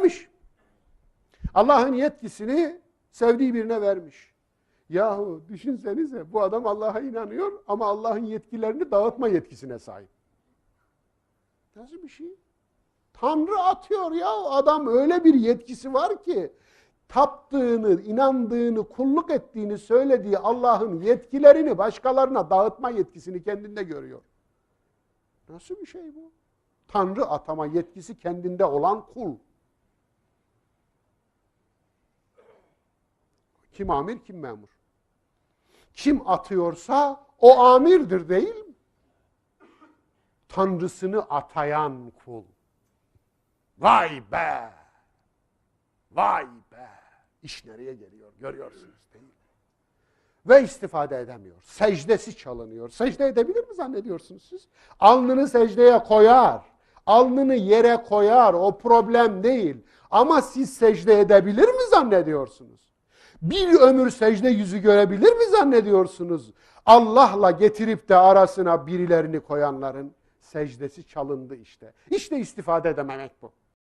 vermiş. Allah'ın yetkisini sevdiği birine vermiş. Yahu düşünsenize bu adam Allah'a inanıyor ama Allah'ın yetkilerini dağıtma yetkisine sahip. Nasıl bir şey? Tanrı atıyor ya adam öyle bir yetkisi var ki taptığını, inandığını, kulluk ettiğini söylediği Allah'ın yetkilerini başkalarına dağıtma yetkisini kendinde görüyor. Nasıl bir şey bu? Tanrı atama yetkisi kendinde olan kul. Kim amir, kim memur? Kim atıyorsa o amirdir değil mi? Tanrısını atayan kul. Vay be! Vay be! İş nereye geliyor görüyorsunuz değil mi? Ve istifade edemiyor. Secdesi çalınıyor. Secde edebilir mi zannediyorsunuz siz? Alnını secdeye koyar. Alnını yere koyar. O problem değil. Ama siz secde edebilir mi zannediyorsunuz? Bir ömür secde yüzü görebilir mi zannediyorsunuz? Allah'la getirip de arasına birilerini koyanların secdesi çalındı işte. İşte istifade edememek bu.